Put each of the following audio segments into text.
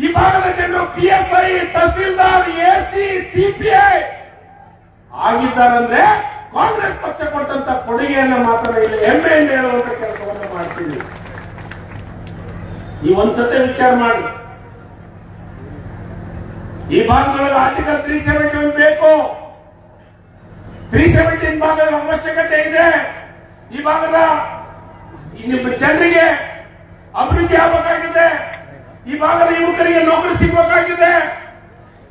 ಈ ಭಾಗದ ಜನರು P S I tahsildar AC CPI ಆಗಿದ್ದಾರಂದ್ರೆ Congress ಪಕ್ಷ ಕೊಟ್ಟಂತ ಕೊಡುಗೆಯನ್ನು ಮಾತ್ರ ಇಲ್ಲಿ ಹೆಮ್ಮೆಯಿಂದ ಹೇಳುವಂತ ಕೆಲಸವನ್ನು ಮಾಡ್ತೀವಿ. ಈ ಒಂದ್ಸತಿ ವಿಚಾರ ಮಾಡಿ. ಈ ಭಾಗದೊಳಗೆ ಆರ್ಟಿಕಲ್ ತ್ರೀ ಸೆವೆಂಟಿ ಒನ್ ಬೇಕು ತ್ರೀ ಸೆವೆಂಟಿ ಭಾಗದ ಅವಶ್ಯಕತೆ ಇದೆ. ಈ ಭಾಗದ ಜನರಿಗೆ ಅಭಿವೃದ್ಧಿ ಆಗಬೇಕಾಗಿದೆ. ಈ ಭಾಗದ ಯುವಕರಿಗೆ ನೌಕರಿ ಸಿಗಬೇಕಾಗಿದೆ.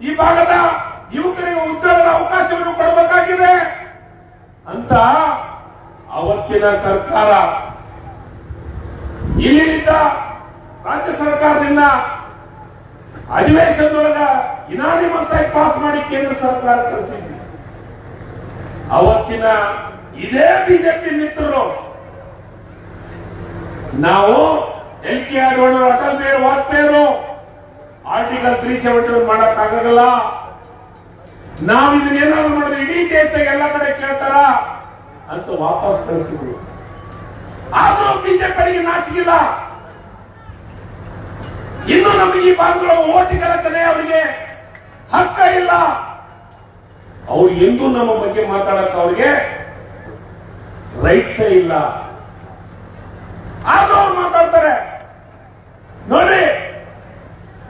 ಈ ಭಾಗದ ಯುವಕರಿಗೆ ಉದ್ಯೋಗದ ಅವಕಾಶವನ್ನು ಕೊಡಬೇಕಾಗಿದೆ. ಅಂತ ಅವತ್ತಿನ ಸರ್ಕಾರ ಇಲ್ಲಿಂದ ರಾಜ್ಯ ಸರ್ಕಾರದಿಂದ ಅಧಿವೇಶನದೊಳಗ ಇನಾನಿಮಸ್ ಆಗಿ ಪಾಸ್ ಮಾಡಿ ಕೇಂದ್ರ ಸರ್ಕಾರ ಕಳಿಸಿದ್ವಿ. ಅವತ್ತಿನ ಇದೇ ಬಿಜೆಪಿ ಮಿತ್ರರು ನಾವು ಕೆ ಆಡೋಣ ಅಟಲ್ ವಾಜಪೇಯಿರು ಆರ್ಟಿಕಲ್ ತ್ರೀ ಸೆವೆಂಟಿ ಒನ್ ನಾವು ಇದನ್ನ ಏನಾದ್ರು ಮಾಡಿದ್ರೆ ಇಡೀ ದೇಶದಾಗ ಎಲ್ಲ ಕಡೆ ಕೇಳ್ತಾರ. ಅಂತ ವಾಪಸ್ ಕಳಿಸಿದ್ರು ಆದ್ರೂ ಬಿಜೆಪಿಗೆ ನಾಚಿಕಿಲ್ಲ ಇನ್ನು ನಮಗೆ ಈ ಭಾಗಗಳ ಓಟಿಗಳ ಕಡೆ ಅವರಿಗೆ ಹಕ್ಕ ಇಲ್ಲ. ಅವ್ರು ಎಂದೂ ನಮ್ಮ ಬಗ್ಗೆ ಮಾತಾಡಕ್ ಅವ್ರಿಗೆ ರೈಟ್ಸೇ ಇಲ್ಲ. ಆದ್ರೂ ಅವ್ರು ಮಾತಾಡ್ತಾರೆ.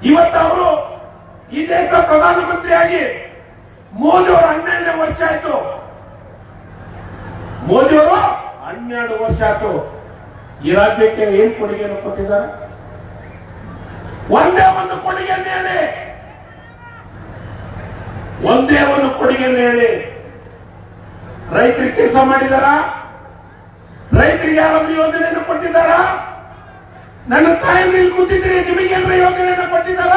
ಇವತ್ತು ಅವರು ಈ ದೇಶದ ಪ್ರಧಾನಮಂತ್ರಿಯಾಗಿ ಮೋದಿ ಅವರು ಹನ್ನೆರಡನೇ ವರ್ಷ ಆಯ್ತು. ಮೋದಿ ಅವರು ಹನ್ನೆರಡು ವರ್ಷ ಆಯ್ತು. ಈ ರಾಜ್ಯಕ್ಕೆ ಏನ್ ಕೊಡುಗೆಯನ್ನು ಕೊಟ್ಟಿದ್ದಾರೆ? ಒಂದೇ ಒಂದು ಕೊಡುಗೆಯನ್ನು ಹೇಳಿ. ಒಂದೇ ಒಂದು ಕೊಡುಗೆಯನ್ನು ಹೇಳಿ. ರೈತರಿಗೆ ಕೆಲಸ ಮಾಡಿದಾರ? ರೈತರಿಗೆ ಯಾರಾದ್ರೂ ಯೋಜನೆಯನ್ನು ಕೊಟ್ಟಿದ್ದಾರಾ? ನನ್ನ ತಾಯಿ ಮೇಲೆ ನಿಮಗೆ ನಿಮಗೇನಾದ್ರೂ ಯೋಜನೆಯನ್ನು ಕೊಟ್ಟಿದ್ದಾರ?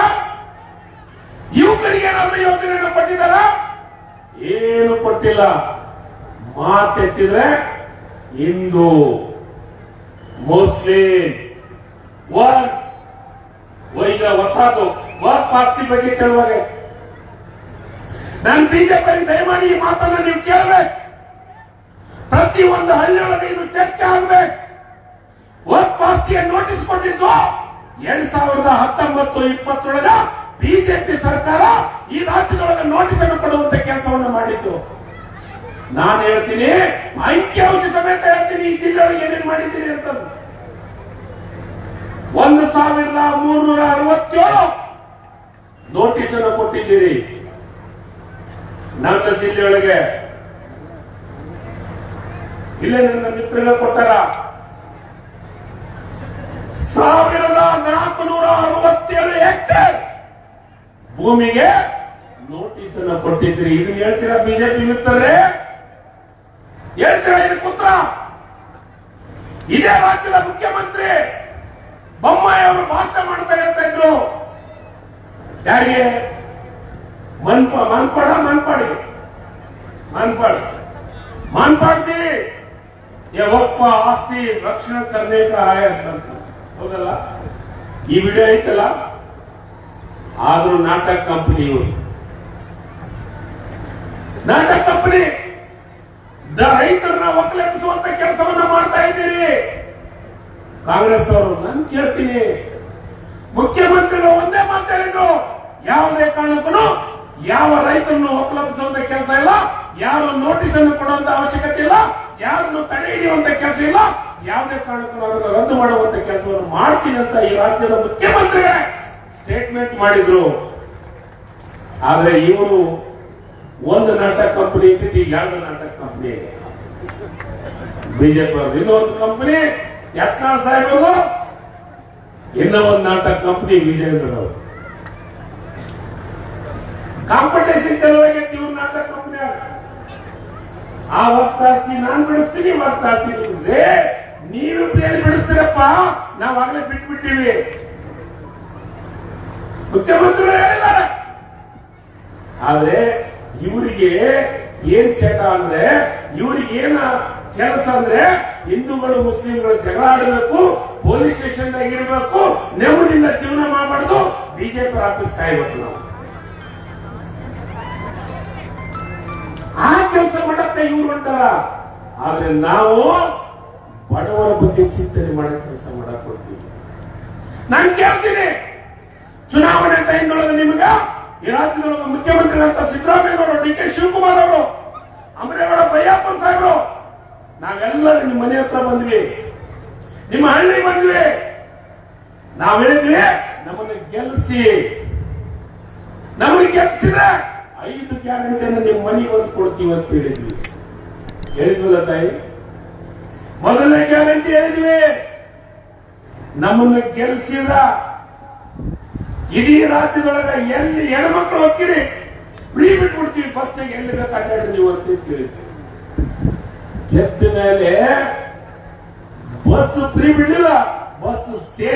ಯುವಕರಿಗೆ ಏನಾದ್ರೂ ಯೋಜನೆಯನ್ನು ಕೊಟ್ಟಿದ್ದಾರ? ಏನು ಕೊಟ್ಟಿಲ್ಲ. ಮಾತೆತ್ತಿದ್ರೆ ಹಿಂದೂ, ಮುಸ್ಲಿಂ ವರ್ ಈಗ ಹೊಸದು ವರ್ಕ್ ಆಸ್ತಿ ಬಗ್ಗೆ ಚಲುವಾಗಿ ನಾನು ಬಿಜೆಪಿ ದಯಮಾಡಿ ಈ ಮಾತನ್ನು ನೀವು ಕೇಳಬೇಕು. ಪ್ರತಿ ಒಂದು ಹಳ್ಳಿಯೊಳಗೆ ಇದು ಚರ್ಚೆ ಆಗ್ಬೇಕು. ವರ್ಕ್ ಆಸ್ತಿಯ ನೋಟಿಸ್ ಕೊಟ್ಟಿದ್ದು ಎರಡ್ ಸಾವಿರದ ಹತ್ತೊಂಬತ್ತು ಇಪ್ಪತ್ತೊಳಗ ಬಿಜೆಪಿ ಸರ್ಕಾರ ಈ ರಾಜ್ಯದೊಳಗೆ ನೋಟಿಸ್ ಅನ್ನು ಕೊಡುವಂತ ಕೆಲಸವನ್ನು ಮಾಡಿತ್ತು. ನಾನು ಹೇಳ್ತೀನಿ ಅಂಕಿಅಂಶ ಸಮೇತ ಹೇಳ್ತೀನಿ, ಈ ಜಿಲ್ಲೆಯೊಳಗೆ ಏನೇನು ಮಾಡಿದ್ದೀರಿ ಅಂತ ಒಂದು ಸಾವಿರದ ಮೂರ್ನೂರ ಅರವತ್ತೇಳು ನೋಟಿಸ್ ಅನ್ನು ಕೊಟ್ಟಿದ್ದೀರಿ. ನನ್ನ ಜಿಲ್ಲೆಯೊಳಗೆ. ಇಲ್ಲೇ ನನ್ನ ಮಿತ್ರಗಳು ಕೊಟ್ಟಾರ ಸಾವಿರದ ನಾಲ್ಕುನೂರ ಅರವತ್ತೇಳು ಹೆಕ್ಟೇರ್ ಭೂಮಿಗೆ ನೋಟಿಸ್ ಅನ್ನು ಕೊಟ್ಟಿದ್ರಿ ಇದನ್ನ ಹೇಳ್ತೀರಾ ಬಿಜೆಪಿ ಮಿತ್ರರೇ? ಹೇಳ್ತೀರಾ ಇದು ಪುತ್ರ ಇದೇ ರಾಜ್ಯದ ಮುಖ್ಯಮಂತ್ರಿ ಬೊಮ್ಮಾಯಿ ಅವರು ಭಾಷಣ ಮಾಡ್ತಾ ಇರ್ತಾ ಇದ್ರು. ಯಾರಿಗೆ? ಮನ್ಪ, ಮನ್ಪಾಡ, ಮನ್ಪಾಡಿ. ಮನ್ಪಾಡ. ಮನ್ಪಾಡ್ತಿ. ಯಾವಪ್ಪ ಆಸ್ತಿ ರಕ್ಷಣೆ ಅಂತ. ಹೌದಲ್ಲ? ಈ ವಿಡಿಯೋ ಐತಲ್ಲ? ಆದ್ರೂ ನಾಟಕ ಕಂಪನಿ ಇವರು. ನಾಟಕ ಕಂಪನಿ ರೈತರನ್ನ ಒಕ್ಕಲೆಬ್ಬಿಸುವಂತ ಕೆಲಸವನ್ನ ಮಾಡ್ತಾ ಇದ್ದೀರಿ. ಕಾಂಗ್ರೆಸ್ ಅವರು ನಾನು ಕೇಳ್ತೀನಿ. ಮುಖ್ಯಮಂತ್ರಿಗಳು ಒಂದೇ ಮಾತಾಡಿದ್ರು ಯಾವುದೇ ಕಾರಣಕ್ಕೂ ಯಾವ ರೈತರನ್ನು ಒಕ್ಕಲೆಬ್ಬಿಸುವಂತ ಕೆಲಸ ಇಲ್ಲ. ಯಾರು ನೋಟಿಸ್ ಅನ್ನು ಕೊಡುವಂತ ಅವಶ್ಯಕತೆ ಇಲ್ಲ, ಯಾರನ್ನು ತಡೆ ಹಿಡಿಯುವಂತ ಕೆಲಸ ಇಲ್ಲ, ಯಾವುದೇ ಕಾರಣಕ್ಕೂ ಅದನ್ನು ರದ್ದು ಮಾಡುವಂತ ಕೆಲಸವನ್ನು ಮಾಡ್ತೀನಿ ಅಂತ ಈ ರಾಜ್ಯದ ಮುಖ್ಯಮಂತ್ರಿಗಳೇ ಸ್ಟೇಟ್ಮೆಂಟ್ ಮಾಡಿದ್ರು. ಆದ್ರೆ ಇವರು ಒಂದು ನಾಟಕ ಕಂಪನಿ ಇದ್ದಿದ್ದು ಈಗ ಎರಡು ನಾಟಕ ಕಂಪನಿ ಬಿಜೆಪಿ ಅವರು ಇನ್ನೊಂದು ಕಂಪನಿ ಯತ್ನಾಳ್ ಸಾಹೇಬರು ಇನ್ನೂ ಒಂದು ನಾಟಕ ಕಂಪನಿ ವಿಜೇಂದ್ರ ಅವರು ಕಾಂಪಿಟೇಷನ್ ಚಲುವಾಗಿ ಇವ್ರ ನಾಟಕ ಆ ಒತ್ತಾಸ್ತಿ ನಾನ್ ಬಿಡಿಸ್ತೀನಿ ಒತ್ತಾಸ್ತಿ ನಿಮ್ಗೆ ನೀವು ಎಲ್ಲಿ ಬಿಡಿಸ್ತೀರಪ್ಪ, ನಾವ್ ಆಗ್ಲೇ ಬಿಟ್ಬಿಟ್ಟಿವಿ. ಹೇಳಿದ್ದಾರೆ ಆದ್ರೆ ಇವರಿಗೆ ಏನ್ ಚಟ ಅಂದ್ರೆ, ಇವರಿಗೆ ಏನ ಕೆಲಸ ಅಂದ್ರೆ, ಹಿಂದೂಗಳು, ಮುಸ್ಲಿಂಗಳು ಜಗಳ ಆಡಬೇಕು, ಪೊಲೀಸ್ ಸ್ಟೇಷನ್ ಇರಬೇಕು ನೆಮ್ಮದಿಯಿಂದ ಜೀವನ ಮಾಡಬಾರ್ದು, ಬಿಜೆಪಿ ಆಫೀಸ್ ಕಾಯ್ಬೇಕು ನಾವು. ಇವ್ರು ಅಂತಾರ. ಆದ್ರೆ ನಾವು ಬಡವರ ಬಗ್ಗೆ ಚಿಂತನೆ ಮಾಡೋ ಕೆಲಸ ಮಾಡಕ್ ಹೋಗ್ತೀವಿ ನಾನು ಕೇಳ್ತೀನಿ. ಚುನಾವಣೆ ಟೈಮ್ನೊಳಗೆ ನಿಮ್ಗ, ಈ ರಾಜ್ಯದೊಳಗೆ ಮುಖ್ಯಮಂತ್ರಿ ಅಂತ ಸಿದ್ದರಾಮಯ್ಯನವರು, ಡಿ ಕೆ ಶಿವಕುಮಾರ್ ಅವರು ಅಮರೇಗೌಡ ಬೈಯಪ್ಪನ್ ಸಾಹೇಬರು, ನಾವೆಲ್ಲರೂ ನಿಮ್ಮ ಮನೆ ಹತ್ರ ಬಂದ್ವಿ. ನಿಮ್ಮ ಹಳ್ಳಿ ಬಂದ್ವಿ. ನಾವ್ ಹೇಳಿದ್ವಿ, ನಮ್ಮನ್ನು ಗೆಲ್ಲಿಸಿ ನಮಗೆ ಗೆಲ್ಸಿದ್ರೆ ಐದು ಗ್ಯಾರಂಟಿಯನ್ನು ನಿಮ್ಮ ಮನೆಗೆ ಒಂದು ಕೊಡ್ತೀವಿ ಅಂತ ಹೇಳಿದ್ವಿ. ಹೇಳಿದ್ವಲ್ಲ ತಾಯಿ ಮೊದಲನೇ ಗ್ಯಾರಂಟಿ ಹೇಳಿದ್ವಿ. ನಮ್ಮನ್ನು ಗೆಲ್ಸಿದ ಇಡೀ ರಾಜ್ಯದೊಳಗ ಎಲ್ಲಿ ಹೆಣ್ಮಕ್ಳು ಹೋಗ್ತೀರಿ ಫ್ರೀ ಬಿಟ್ಬಿಡ್ತೀವಿ. ಫಸ್ಟ್ ಎಲ್ಲಿ ಬೇಕು ಅಡ್ಡಾಡಿ ನೀವು ಅಂತ ಹೇಳಿ ಗೆದ್ದ ಮೇಲೆ ಬಸ್ ಫ್ರೀ ಬಿಡಲಿಲ್ಲ. ಬಸ್ ಕೊಡ್ತೀವಿ